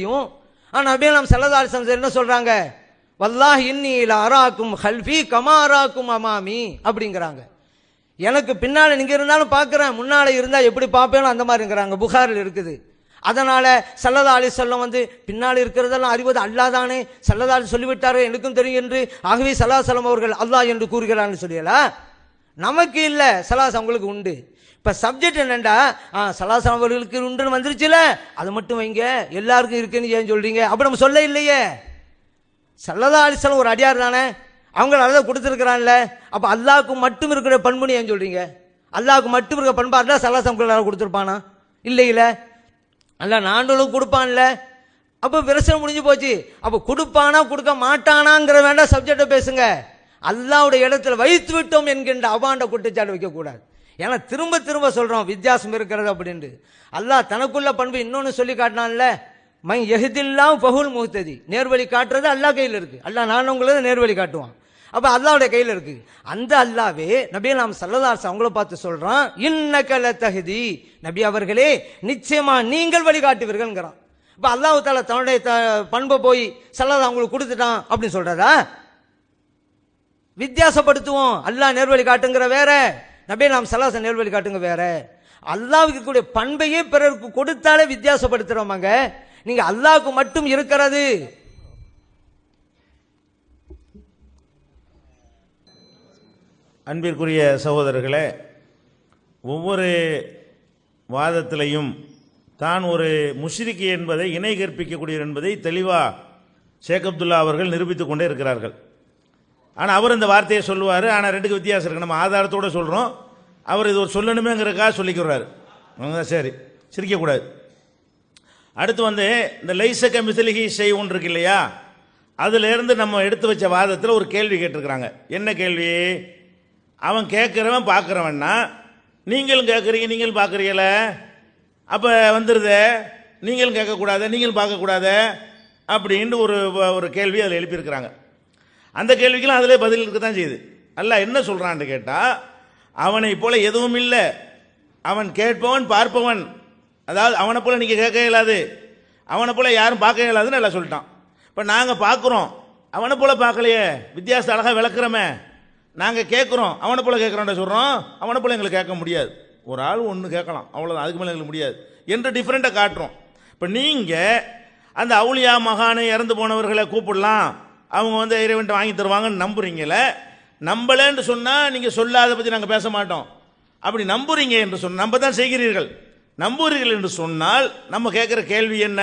தெரியும் அப்படியே நம் நாம் சல்லதாலிசம் என்ன சொல்கிறாங்க வல்லாஹ் இன்னியில் அராக்கும் ஹல்ஃபி கமாராக்கும் அமாமி அப்படிங்கிறாங்க. எனக்கு பின்னால் நீங்கள் இருந்தாலும் பார்க்குறேன் முன்னால் இருந்தால் எப்படி பார்ப்பேனோ அந்த மாதிரிங்கிறாங்க. புகாரில் இருக்குது. அதனால் சல்லதா அலி சொல்லம் வந்து பின்னால் இருக்கிறதெல்லாம் அறிவது அல்லாதானே சல்லதா சொல்லிவிட்டாரோ எனக்கும் தெரியும் என்று. ஆகவே சல்லா சலம் அவர்கள் அல்லாஹ் என்று கூறுகிறான்னு சொல்லியலா? நமக்கு இல்லை சலாஸ் அவங்களுக்கு உண்டு. இப்போ சப்ஜெக்ட் என்னண்டா? ஆ சலாசம் அவர்களுக்கு உண்டுன்னு வந்துருச்சுல? அது மட்டும் வைங்க. எல்லாருக்கும் இருக்குன்னு ஏன் சொல்கிறீங்க அப்படி நம்ம சொல்ல இல்லையே. சல்லதா அலிசலம் ஒரு அடியார் தானே? அவங்க அதை கொடுத்துருக்குறான்ல. அப்போ அல்லாவுக்கு மட்டும் இருக்கிற பண்புன்னு ஏன் சொல்கிறீங்க அல்லாவுக்கு மட்டும் இருக்கிற பண்பா இருந்தால் சல்லாசம் கொடுத்துருப்பானா? இல்லையில. அல்ல நாண்டளும் கொடுப்பான்ல. அப்போ பிரச்சனை முடிஞ்சு போச்சு. அப்போ கொடுப்பானா கொடுக்க மாட்டானாங்கிற வேண்டாம் சப்ஜெக்டை பேசுங்க. அல்லாவுடைய இடத்துல வைத்து விட்டோம் என்கின்ற அபாண்ட குற்றச்சாட்டு வைக்கக்கூடாது. ஏன்னா திரும்ப திரும்ப சொல்கிறோம் வித்தியாசம் இருக்கிறது அப்படின்ட்டு. அல்லாஹ் தனக்குள்ள பண்பு இன்னொன்று சொல்லி காட்டினான்ல மை எஹிதில்லாம் பகுல் முகத்ததி நேர்வழி காட்டுறது அல்லாஹ் கையில் இருக்குது அல்லாஹ் நான் உங்களது நேர்வழி காட்டுவான். அப்போ அல்லாவுடைய கையில் இருக்குது அந்த அல்லாவே நபி நாம் சல்லதாஸ் அவங்கள பார்த்து சொல்றான் இன்னக்கல தகுதி நபி அவர்களே நிச்சயமாக நீங்கள் வழிகாட்டுவீர்கள்ங்கிறான். இப்போ அல்லாஹ் தால தன்னுடைய த- பண்பை போய் சல்லதா அவங்களுக்கு கொடுத்துட்டான் அப்படின்னு சொல்கிறதா வித்தியாசப்படுத்துவோம். அல்லாஹ் நேர்வழி காட்டுங்கிற வேற நபி நாம் சலாச நேர்வழி காட்டுங்க வேற. அல்லாவுக்கு கூடிய பண்பையே பிறருக்கு கொடுத்தாலே வித்தியாசப்படுத்துறோமாங்க நீங்க அல்லாவுக்கு மட்டும் இருக்கிறது. அன்பிற்குரிய சகோதரர்களே ஒவ்வொரு வாதத்திலையும் தான் ஒரு முஷிரிக்கு என்பதை இணை கற்பிக்கக்கூடியவர் என்பதை தெளிவாக ஷேக் அப்துல்லா அவர்கள் நிரூபித்துக் கொண்டே இருக்கிறார்கள். ஆனால் அவர் இந்த வார்த்தையை சொல்லுவார். ஆனால் ரெண்டுக்கு வித்தியாசம் இருக்கு. நம்ம ஆதாரத்தோடு சொல்கிறோம் அவர் இது ஒரு சொல்லணுமேங்கிறக்காக சொல்லிக்கிறார். ஆ, சரி. சிரிக்கக்கூடாது அடுத்து வந்து இந்த லைசக்க மிசிலிகி செய் ஒன்று இருக்கு இல்லையா? அதுலேருந்து நம்ம எடுத்து வச்ச வாதத்தில் ஒரு கேள்வி கேட்டிருக்கிறாங்க. என்ன கேள்வி? அவன் கேட்குறவன் பார்க்குறவன்னா நீங்களும் கேட்குறீங்க நீங்களும் பார்க்குறீங்கள? அப்போ வந்துடுதே நீங்களும் கேட்கக்கூடாது நீங்களும் பார்க்கக்கூடாது? அப்படின்ட்டு ஒரு ஒரு கேள்வி அதில் எழுப்பியிருக்கிறாங்க. அந்த கேள்விக்கெல்லாம் அதிலே பதில் இருக்க தான் செய்யுது. அல்ல என்ன சொல்கிறான்னு கேட்டால் அவனை போல எதுவும் இல்லை. அவன் கேட்பவன் பார்ப்பவன். அதாவது அவனை போல நீங்கள் கேட்க இயலாது அவனை போல யாரும் பார்க்க இயலாதுன்னு எல்லாம் சொல்லிட்டான். இப்போ நாங்கள் பார்க்குறோம். அவனை போல பார்க்கலையே. வித்தியாசம் அழகாக விளக்குறோமே. நாங்கள் கேட்குறோம். அவனை போல கேட்குறோன்ற சொல்கிறோம் அவனை போல எங்களுக்கு கேட்க முடியாது. ஒரு ஆள் ஒன்று கேட்கலாம். அவ்வளோதான் அதுக்கு மேலே எங்களுக்கு முடியாது. என்று டிஃப்ரெண்ட்டாக காட்டுறோம். இப்போ நீங்கள் அந்த அவுளியா மகானை இறந்து போனவர்களை கூப்பிடலாம். அவங்க வந்து இறைவன்ட்ட வாங்கி தருவாங்கன்னு நம்புறீங்களே நம்பலன்னு சொன்னால் நீங்கள் சொல்லாத பற்றி நாங்கள் பேச மாட்டோம். அப்படி நம்புறீங்க என்று சொன்ன நம்ப தான் செய்கிறீர்கள். நம்புகிறீர்கள் என்று சொன்னால் நம்ம கேட்குற கேள்வி என்ன?